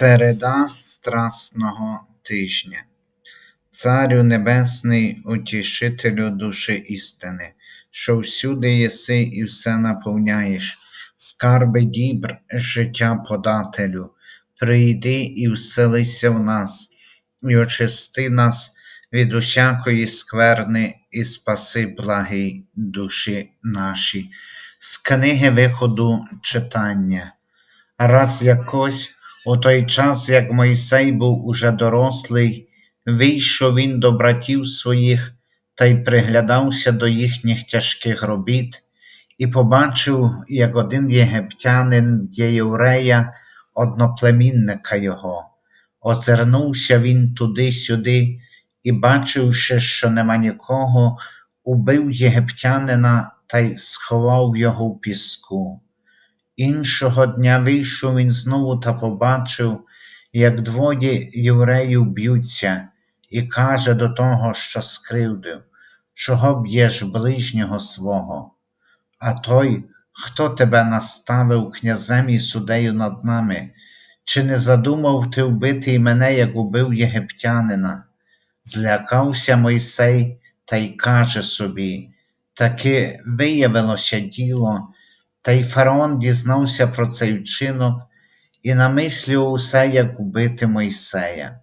Середа Страсного тижня. Царю Небесний, утішителю душі істини, що всюди єси і все наповняєш, скарби дібр, життя подателю, прийди і вселися в нас, і очисти нас від усякої скверни, і спаси благий душі наші. З книги виходу читання. Раз якось у той час, як Мойсей був уже дорослий, вийшов він до братів своїх та й приглядався до їхніх тяжких робіт, і побачив, як один єгиптянин Єврея, одноплемінника його. Озирнувся він туди-сюди і, бачивши, що нема нікого, убив єгиптянина та й сховав його в піску. Іншого дня вийшов він знову та побачив, як двоє євреїв б'ються, і каже до того, що скривдив, чого б'єш ближнього свого. А той, хто тебе наставив князем і судею над нами, чи не задумав ти вбити й мене, як убив єгиптянина? Злякався Мойсей та й каже собі, таки виявилося діло. Та й фараон дізнався про цей вчинок і намислював усе, як убити Мойсея.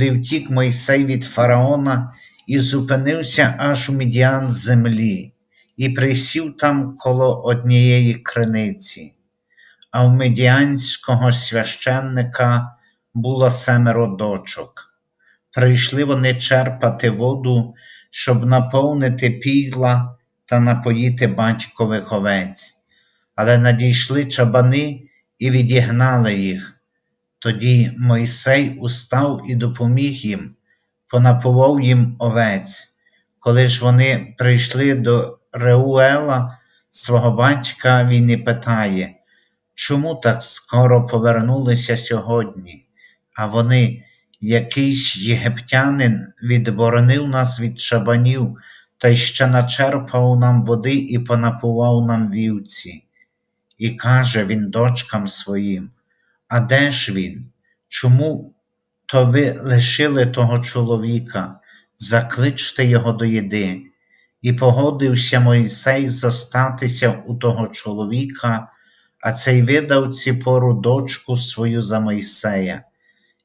І втік Мойсей від фараона і зупинився аж у Мідіан землі, і присів там коло однієї криниці. А в медіанського священника було семеро дочок. Прийшли вони черпати воду, щоб наповнити пігла та напоїти батькових овець але надійшли чабани і відігнали їх. Тоді Мойсей устав і допоміг їм, понапував їм овець. Коли ж вони прийшли до Реуела, свого батька, він і питає, чому так скоро повернулися сьогодні? А вони, якийсь єгиптянин, відборонив нас від чабанів та й ще начерпав нам води і понапував нам вівці. І каже він дочкам своїм, а де ж він? Чому то ви лишили того чоловіка, закличте його до їди? І погодився Мойсей зостатися у того чоловіка, а цей видав ціпору дочку свою за Мойсея,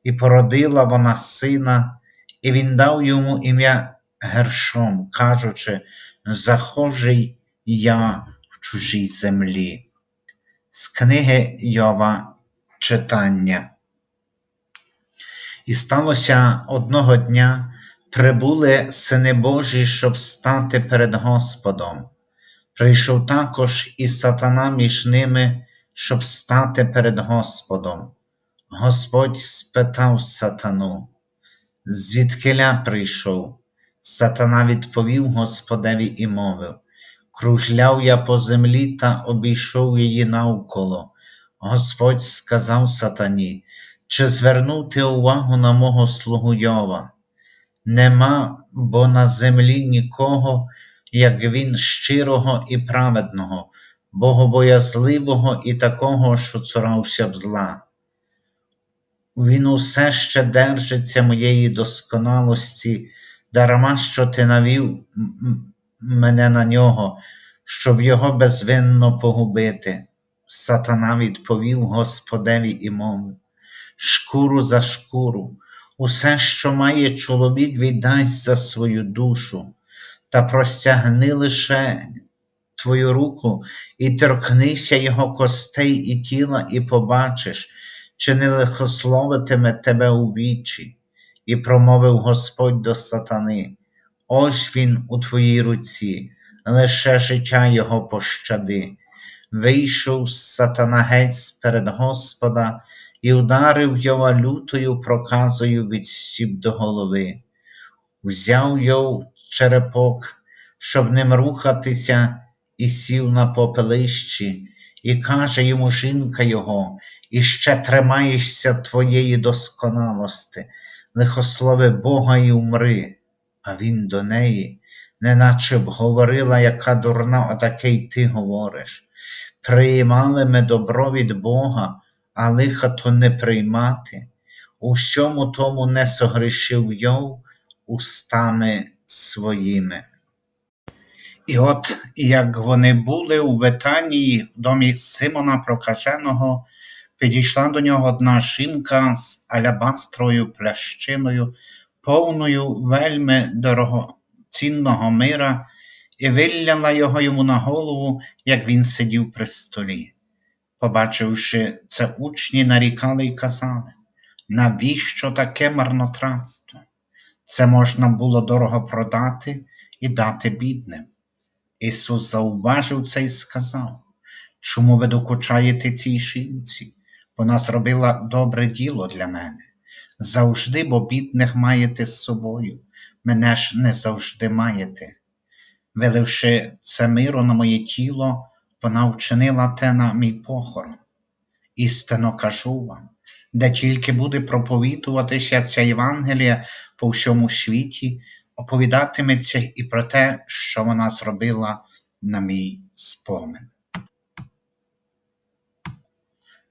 і породила вона сина, і він дав йому ім'я Гершом, кажучи, захожий я в чужій землі. З книги Йова читання. І сталося одного дня прибули сини Божі, щоб стати перед Господом. Прийшов також і сатана між ними, щоб стати перед Господом. Господь спитав сатану, звідкиля прийшов? Сатана відповів Господеві і мовив Кружляв я по землі та обійшов її навколо. Господь сказав сатані, чи звернув ти увагу на мого слугу Йова? Нема, бо на землі нікого, як він щирого і праведного, богобоязливого і такого, що цурався б зла. Він усе ще держиться моєї досконалості, дарма що ти навів мене на нього, щоб його безвинно погубити. Сатана відповів Господеві і мовив, шкуру за шкуру, усе, що має чоловік, віддасть за свою душу, та простягни лише твою руку і торкнися його костей і тіла, і побачиш, чи не лихословитиме тебе у вічі, і промовив Господь до сатани. Ось він у твоїй руці, лише життя його пощади. Вийшов сатана геть перед Господа і ударив його лютою проказою від стіп до голови, взяв його черепок, щоб ним рухатися, і сів на попелищі, і каже йому жінка його, і ще тримаєшся твоєї досконалости, лихослови Бога і умри а він до неї, неначе б говорила, яка дурна, отаке й ти говориш. Приймали ми добро від Бога, а лиха то не приймати, у всьому тому не согрішив Йов устами своїми. І от як вони були у Ветанії, в домі Симона Прокаженого, підійшла до нього одна жінка з алябастрою плящиною, повною вельми дорогоцінного мира, і вилляла його йому на голову, як він сидів при столі. Побачивши це, учні нарікали й казали, навіщо таке марнотратство? Це можна було дорого продати і дати бідним. Ісус зауважив це і сказав, чому ви докучаєте цій жінці? Вона зробила добре діло для мене. Завжди, бо бідних маєте з собою, мене ж не завжди маєте. Виливши це миру на моє тіло, вона вчинила те на мій похорон. Істинно кажу вам, де тільки буде проповідуватися ця Євангелія по всьому світі, оповідатиметься і про те, що вона зробила на мій спомин.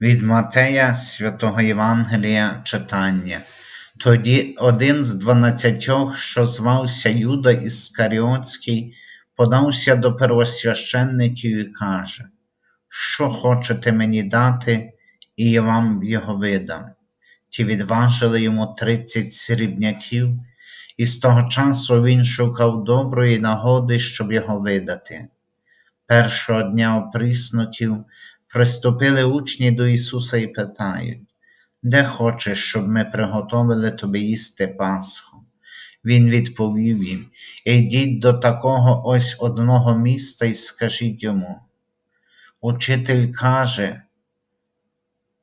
Від Матея святого Євангелія читання. Тоді один з дванадцятьох, що звався Юда Іскаріотський, подався до первосвященників і каже, що хочете мені дати, і я вам його видам. Ті відважили йому тридцять срібняків, і з того часу він шукав доброї нагоди, щоб його видати. Першого дня оприснутів приступили учні до Ісуса і питають, де хочеш, щоб ми приготовили тобі їсти Пасху? Він відповів їм, ідіть до такого ось одного міста і скажіть йому. Учитель каже,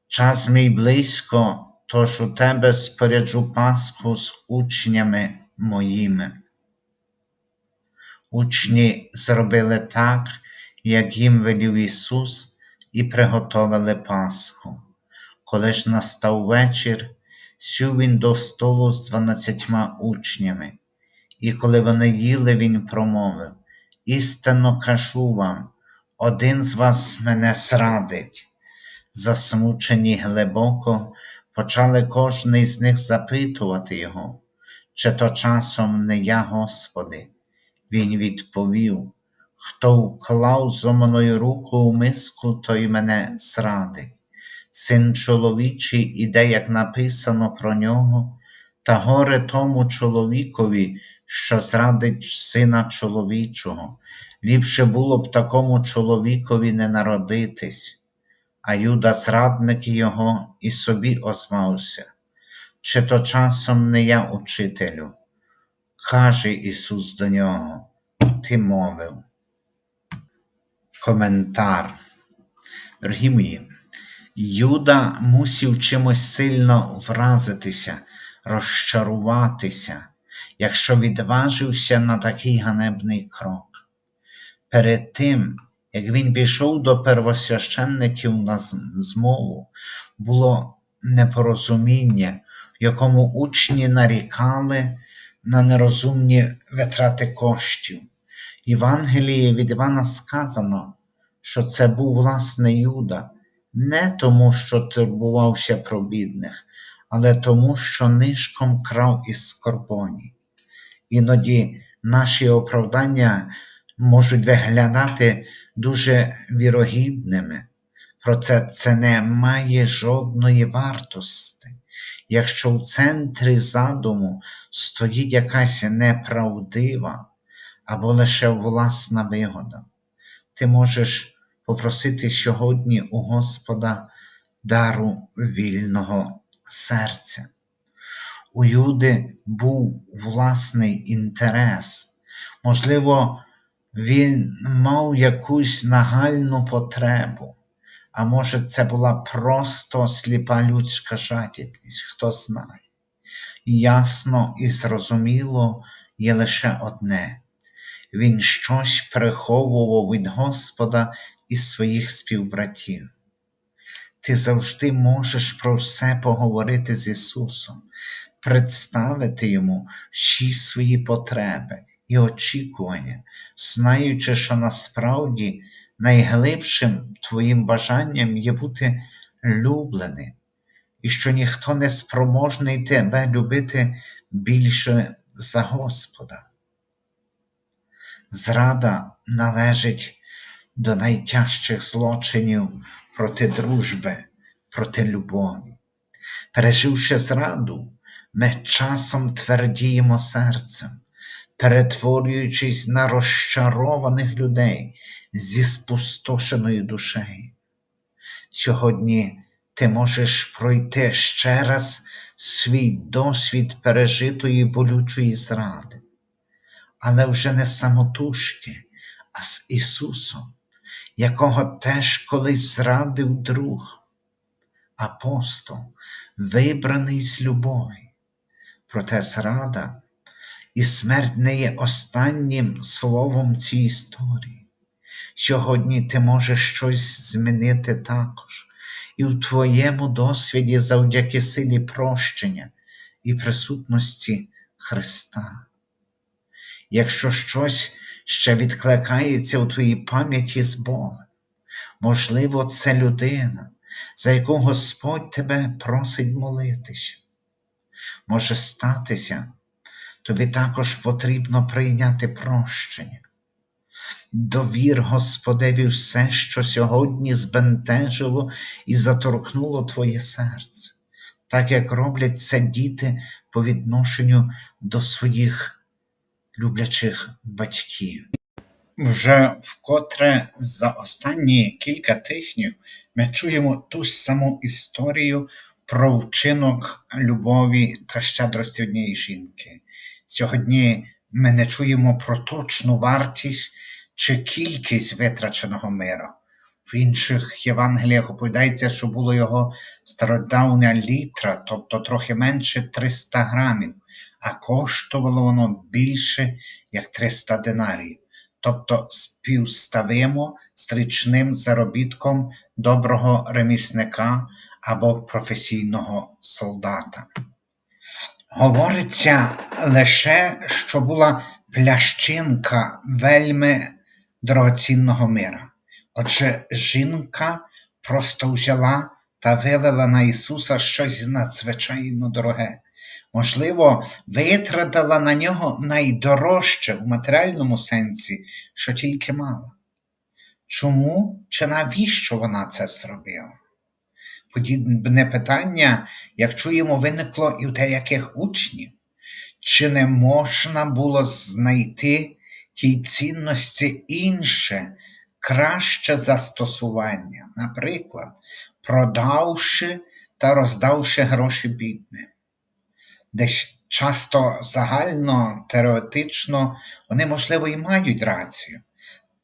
час мій близько, тож у тебе споряджу Пасху з учнями моїми. Учні зробили так, як їм велів Ісус, і приготовили Пасху. Коли ж настав вечір, сів він до столу з дванадцятьма учнями, і коли вони їли, він промовив: Істинно кажу вам, один з вас мене зрадить. Засмучені глибоко, почали кожний з них запитувати його, чи то часом не я, Господи. Він відповів: Хто вклав зо мною руку у миску, той мене зрадить. Син чоловічий іде, як написано про нього, та горе тому чоловікові, що зрадить сина чоловічого. Ліпше було б такому чоловікові не народитись. А Юда, зрадник його, і собі озвався, чи то часом не я учителю? Каже Ісус до нього, ти мовив. Коментар. Дорогі мої, Юда мусів чимось сильно вразитися, розчаруватися, якщо відважився на такий ганебний крок. Перед тим, як він пішов до первосвященників на змову, було непорозуміння, в якому учні нарікали на нерозумні витрати коштів. Євангелії від Івана сказано, що це був власне Юда, не тому, що турбувався про бідних, але тому, що нишком крав із скорбоні. Іноді наші оправдання можуть виглядати дуже вірогідними, проте це не має жодної вартості. Якщо в центрі задуму стоїть якась неправдива або лише власна вигода, ти можеш попросити сьогодні у Господа дару вільного серця. У Юди був власний інтерес, можливо, він мав якусь нагальну потребу, а може, це була просто сліпа людська жадібність, хто знає. Ясно і зрозуміло є лише одне він щось приховував від Господа і своїх співбратів. Ти завжди можеш про все поговорити з Ісусом, представити Йому всі свої потреби і очікування, знаючи, що насправді найглибшим твоїм бажанням є бути люблений, і що ніхто не спроможний тебе любити більше за Господа. Зрада належить до найтяжчих злочинів проти дружби, проти любові. Переживши зраду, ми часом твердіємо серцем, перетворюючись на розчарованих людей зі спустошеною душею. Сьогодні ти можеш пройти ще раз свій досвід пережитої болючої зради, але вже не самотужки, а з Ісусом, якого теж колись зрадив друг, апостол, вибраний з любові. Проте зрада і смерть не є останнім словом цієї історії. Сьогодні ти можеш щось змінити також, і в твоєму досвіді завдяки силі прощення і присутності Христа. Якщо щось ще відкликається у твоїй пам'яті з Богом, можливо, це людина, за яку Господь тебе просить молитися. Може статися, тобі також потрібно прийняти прощення. Довір Господеві все, що сьогодні збентежило і заторкнуло твоє серце, так як роблять це діти по відношенню до своїх люблячих батьків. Вже вкотре за останні кілька тижнів ми чуємо ту саму історію про вчинок любові та щедрості однієї жінки. Сьогодні ми не чуємо про точну вартість чи кількість витраченого мира. В інших Євангеліях оповідається, що було його стародавня літра, тобто трохи менше 300 грамів, а коштувало воно більше як 300 динарів, тобто співставимо з річним заробітком доброго ремісника або професійного солдата. Говориться лише, що була плящинка вельми дорогоцінного мира. Отже, жінка просто взяла та вилила на Ісуса щось надзвичайно дороге. Можливо, витратила на нього найдорожче в матеріальному сенсі, що тільки мала. Чому чи навіщо вона це зробила? Подібне питання, як чуємо, виникло і у деяких учнів. Чи не можна було знайти тій цінності інше, краще застосування, наприклад, продавши та роздавши гроші бідним? Десь часто загально, теоретично вони, можливо, і мають рацію,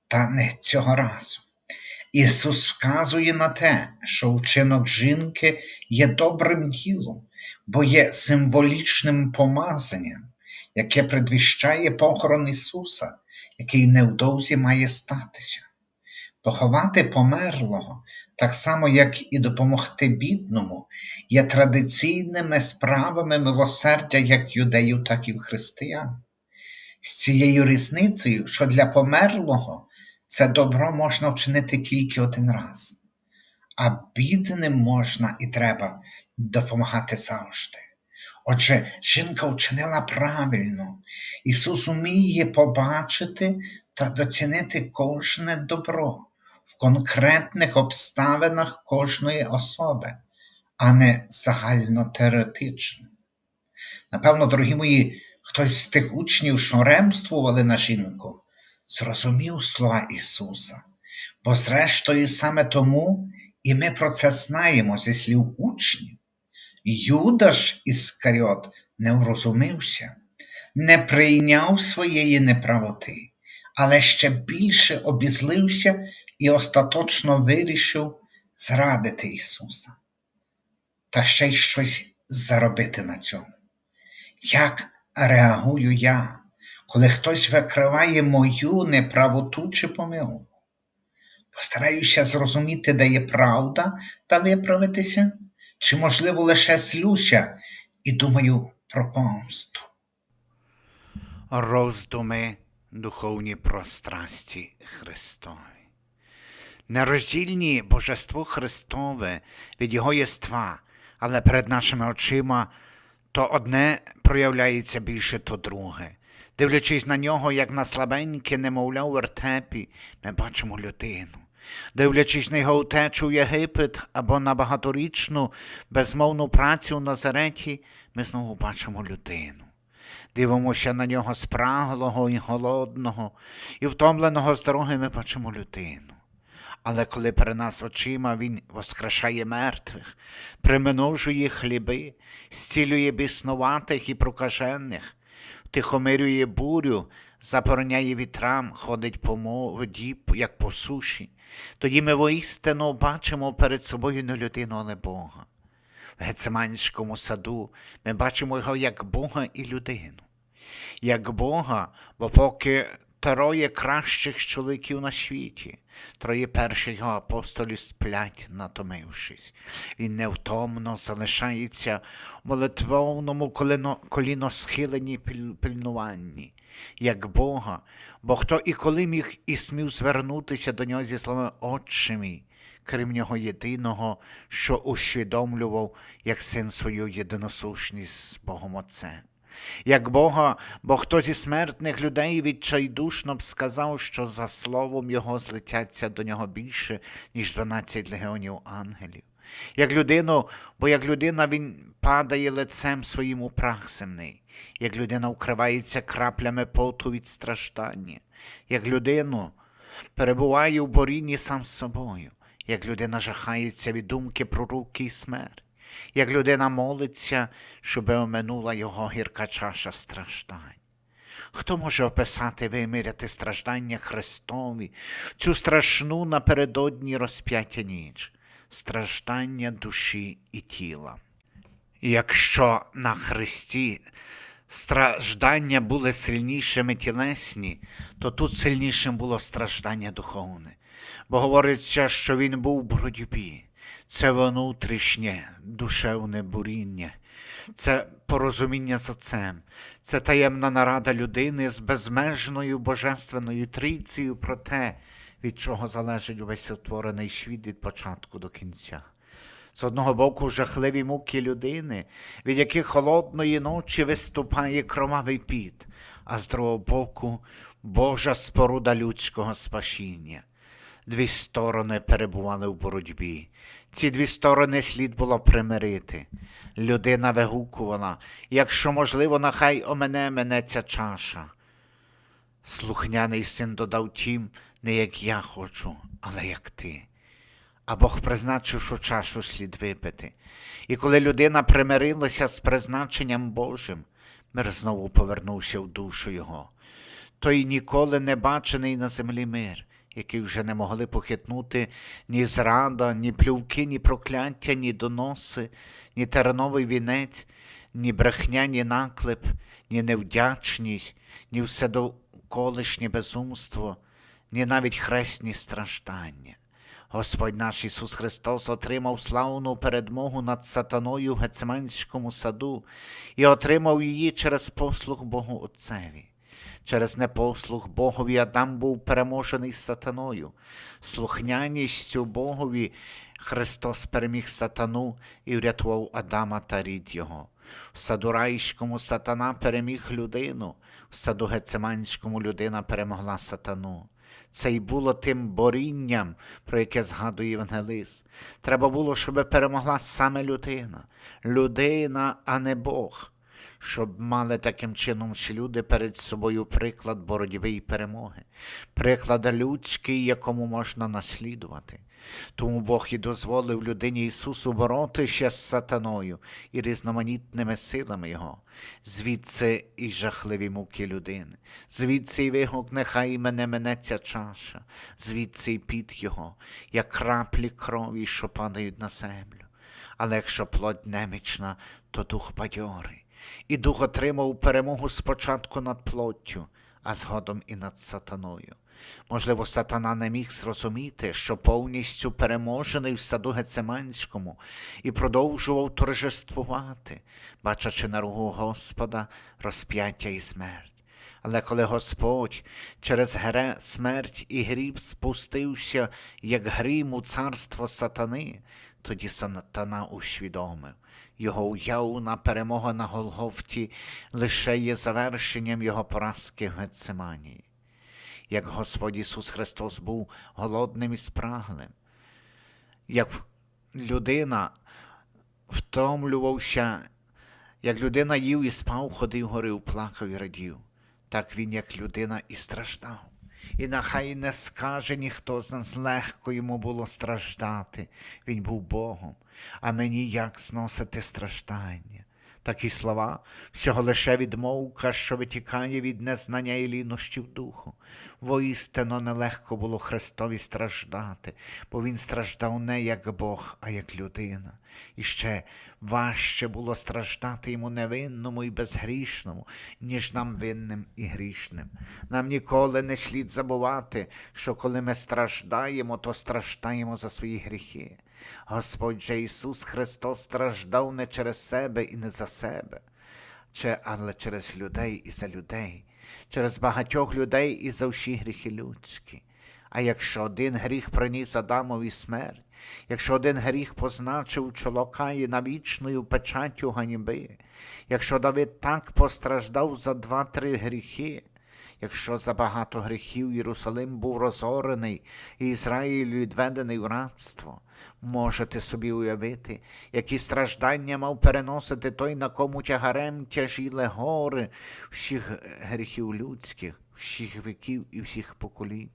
та не цього разу. Ісус вказує на те, що вчинок жінки є добрим ділом, бо є символічним помазанням, яке предвіщає похорон Ісуса, який невдовзі має статися. Поховати померлого, так само, як і допомогти бідному, є традиційними справами милосердя як юдеїв, так і християн. З цією різницею, що для померлого це добро можна вчинити тільки один раз, а бідним можна і треба допомагати завжди. Отже, жінка вчинила правильно. Ісус уміє побачити та доцінити кожне добро в конкретних обставинах кожної особи, а не загально теоретично. Напевно, дорогі мої, хтось з тих учнів, що ремствували на жінку, зрозумів слова Ісуса, бо, зрештою, саме тому і ми про це знаємо зі слів учнів. Юда ж Іскаріот не врозумився, не прийняв своєї неправоти, але ще більше обізлився і остаточно вирішив зрадити Ісуса. Та ще й щось заробити на цьому. Як реагую я, коли хтось викриває мою неправоту чи помилку? Постараюся зрозуміти, де є правда та виправитися, чи, можливо, лише злюся і думаю про помсту. Роздуми духовні про страсті Христові. Нероздільні Божество Христове від Його єства, але перед нашими очима то одне проявляється більше, то друге. Дивлячись на нього, як на слабеньке, немовля у вертепі, ми бачимо людину. Дивлячись на його утечу в Єгипет або на багаторічну безмовну працю у Назареті, ми знову бачимо людину. Дивимося на нього спраглого і голодного, і втомленого з дороги ми бачимо людину. Але коли при нас очима він воскрешає мертвих, примножує хліби, зцілює біснуватих і прокажених, втихомирює бурю, забороняє вітрам, ходить по воді, як по суші, тоді ми воістину бачимо перед собою не людину, але Бога. В Гецеманському саду ми бачимо його як Бога і людину. Як Бога, бо поки троє кращих чоловіків на світі, троє перших його апостолів сплять, натомившись. Він невтомно залишається в молитвовному коліно, коліносхиленні пильнуванні. Як Бога, бо хто і коли міг і смів звернутися до нього зі словами Отче мій, крім нього єдиного, що усвідомлював як син свою єдиносушність з Богом Отцем. Як Бога, бо хто зі смертних людей відчайдушно б сказав, що за словом його злетяться до нього більше, ніж 12 легіонів ангелів. Як людину, бо як людина він падає лицем своїм у прах земний, як людина укривається краплями поту від страждання, як людину перебуває в борінні сам з собою, як людина жахається від думки про руки і смерть, як людина молиться, щоби оминула його гірка чаша страждань. Хто може описати виміряти страждання Христові, цю страшну напередодні розп'яття ніч, страждання душі і тіла? Якщо на Христі страждання були сильнішими тілесні, то тут сильнішим було страждання духовне. Бо говориться, що він був в боротьбі. Це внутрішнє душевне буріння, це порозуміння з Отцем, це таємна нарада людини з безмежною божественною трійцею про те, від чого залежить увесь утворений світ від початку до кінця. З одного боку, жахливі муки людини, від яких холодної ночі виступає кровавий піт, а з другого боку Божа споруда людського спасіння. Дві сторони перебували в боротьбі. Ці дві сторони слід було примирити. Людина вигукувала, якщо можливо, нехай омене мене ця чаша. Слухняний син додав тім, не як я хочу, але як ти. А Бог призначив, що чашу слід випити. І коли людина примирилася з призначенням Божим, мир знову повернувся в душу його. Той ніколи не бачений на землі мир, який вже не могли похитнути ні зрада, ні плювки, ні прокляття, ні доноси, ні терновий вінець, ні брехня, ні наклеп, ні невдячність, ні вседовколишнє безумство, ні навіть хресні страждання. Господь наш Ісус Христос отримав славну передмогу над сатаною в Гецеманському саду і отримав її через послуг Богу Отцеві. Через непослух Богові Адам був переможений сатаною. Слухняністю Богові Христос переміг сатану і врятував Адама та рід його. В саду райському сатана переміг людину, в саду Гецеманському людина перемогла сатану. Це й було тим борінням, про яке згадує Євангелист. Треба було, щоб перемогла саме людина. Людина, а не Бог. Щоб мали таким чином всі люди перед собою приклад боротьби і перемоги, приклад людський, якому можна наслідувати. Тому Бог і дозволив людині Ісусу боротися з сатаною і різноманітними силами Його, звідси і жахливі муки людини, звідси і вигук, нехай мене мене ця чаша, звідси і під Його, як краплі крові, що падають на землю. Але якщо плоть немічна, то дух бадьорий. І дух отримав перемогу спочатку над плоттю, а згодом і над сатаною. Можливо, сатана не міг зрозуміти, що повністю переможений в саду Гецеманському і продовжував торжествувати, бачачи на ругу Господа розп'яття і смерть. Але коли Господь через гре, смерть і гріб спустився, як грім у царство сатани, тоді сатана усвідомив. Його уявна перемога на Голгофті лише є завершенням його поразки в Гецеманії. Як Господь Ісус Христос був голодним і спраглим, як людина втомлювався, як людина їв і спав, ходив, горив, плакав і радів, так він, як людина, і страждав. І нехай не скаже ніхто з нас легко йому було страждати. Він був Богом, а мені як зносити страждання. Такі слова всього лише відмовка, що витікає від незнання і лінощів духу. Воістину нелегко було Христові страждати, бо Він страждав не як Бог, а як людина. І ще важче було страждати йому невинному і безгрішному, ніж нам винним і грішним. Нам ніколи не слід забувати, що коли ми страждаємо, то страждаємо за свої гріхи. Господь же Ісус Христос страждав не через себе і не за себе, чи- але через людей і за людей, через багатьох людей і за всі гріхи людські. А якщо один гріх приніс Адамові смерть, якщо один гріх позначив чолокає на вічною печаттю ганьби, якщо Давид так постраждав за два-три гріхи, якщо за багато гріхів Єрусалим був розорений і Ізраїль відведений у рабство, можете собі уявити, які страждання мав переносити той, на кому тягарем тяжіли гори всіх гріхів людських, всіх віків і всіх поколінь.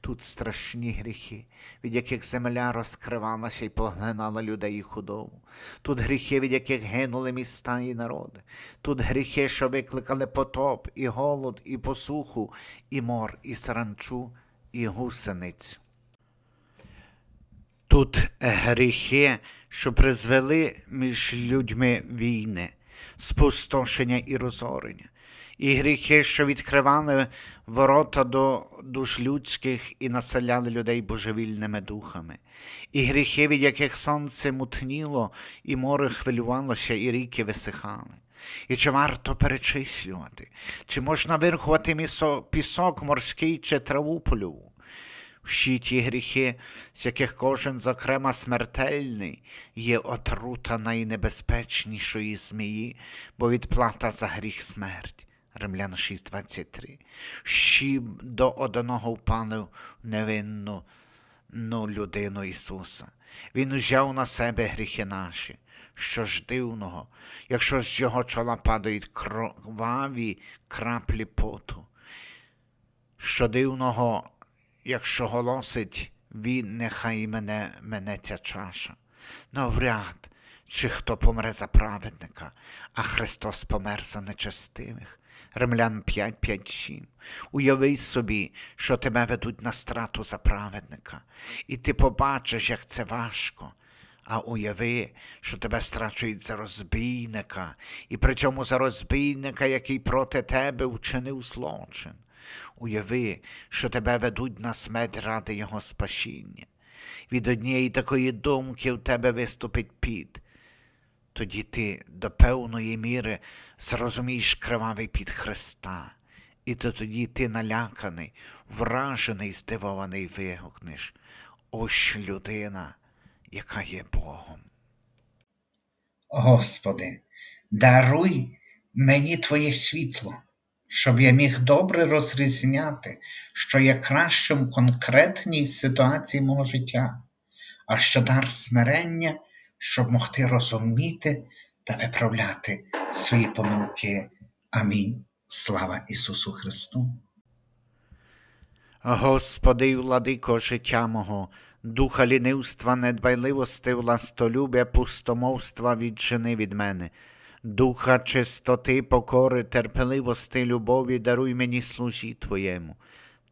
Тут страшні гріхи, від яких земля розкривалася і поглинала людей і худобу. Тут гріхи, від яких гинули міста і народи. Тут гріхи, що викликали потоп, і голод, і посуху, і мор, і саранчу, і гусеницю. Тут гріхи, що призвели між людьми війни, спустошення і розорення, і гріхи, що відкривали ворота до душ людських і населяли людей божевільними духами, і гріхи, від яких сонце мутніло, і море хвилювалося, і ріки висихали. І чи варто перечислювати, чи можна вирахувати місо- пісок морський чи траву польову? Всі ті гріхи, з яких кожен, зокрема, смертельний, є отрута найнебезпечнішої змії, бо відплата за гріх смерть. Римлян 6.23. Всі до одного впали в невинну ну, людину Ісуса. Він узяв на себе гріхи наші. Що ж дивного, якщо з його чола падають кроваві краплі поту. Що дивного, якщо голосить він, нехай мене мене ця чаша. Навряд, чи хто помре за праведника, а Христос помер за нечестивих. Римлян 5, 5, 7. Уяви собі, що тебе ведуть на страту за праведника, і ти побачиш, як це важко. А уяви, що тебе страчують за розбійника, і при цьому за розбійника, який проти тебе вчинив злочин. Уяви, що тебе ведуть на смерть ради його спасіння. Від однієї такої думки в тебе виступить під. Тоді ти до певної міри зрозумієш кривавий під Христа, і то тоді ти наляканий, вражений, здивований вигукнеш. Ось людина, яка є Богом. Господи, даруй мені Твоє світло, щоб я міг добре розрізняти, що є кращим в конкретній ситуації мого життя, а що дар смирення, щоб могти розуміти та виправляти свої помилки. Амінь. Слава Ісусу Христу! Господи, і владико життя мого, духа лінивства, недбайливости, властолюбя, пустомовства віджени від мене. Духа чистоти, покори, терпеливости, любові, даруй мені служі Твоєму.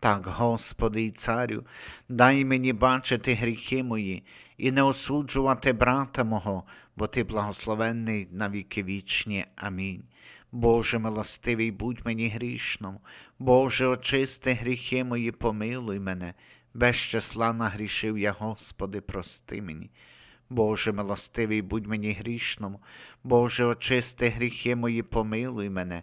Так, Господи і Царю, дай мені бачити гріхи мої і не осуджувати брата мого, бо Ти благословенний на віки вічні. Амінь. Боже милостивий, будь мені грішному, Боже, очисти гріхи мої, помилуй мене, без числа нагрішив я, Господи, прости мені. Боже милостивий, будь мені грішному, Боже, очисти гріхи мої, помилуй мене,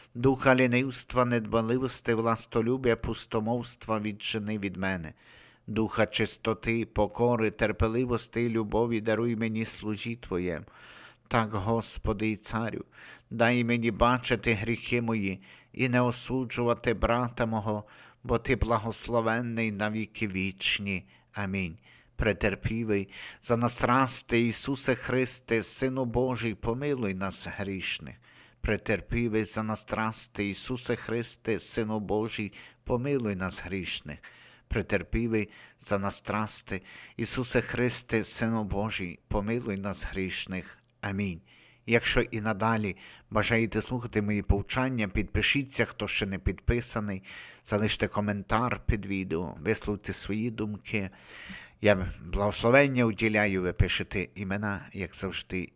духа лінивства, недбаливости, властолюбя, пустомовства віджени від мене, духа чистоти, покори, терпеливости і любові даруй мені служі Твоєм. Так, Господи і Царю, дай мені бачити гріхи мої і не осуджувати брата мого, бо Ти благословенний на віки вічні. Амінь. Претерпівий, за нас расти, Ісусе Христе, Сину Божий, помилуй нас грішних. Претерпівий за нас расти, Ісусе Христе, Сину Божий, помилуй нас грішних. Претерпівий за нас трасти, Ісусе Христе, Сину Божий, помилуй нас грішних. Амінь. Якщо і надалі бажаєте слухати мої повчання, підпишіться, хто ще не підписаний, залиште коментар під відео, висловте свої думки. Я благословення уділяю, ви пишете імена, як завжди,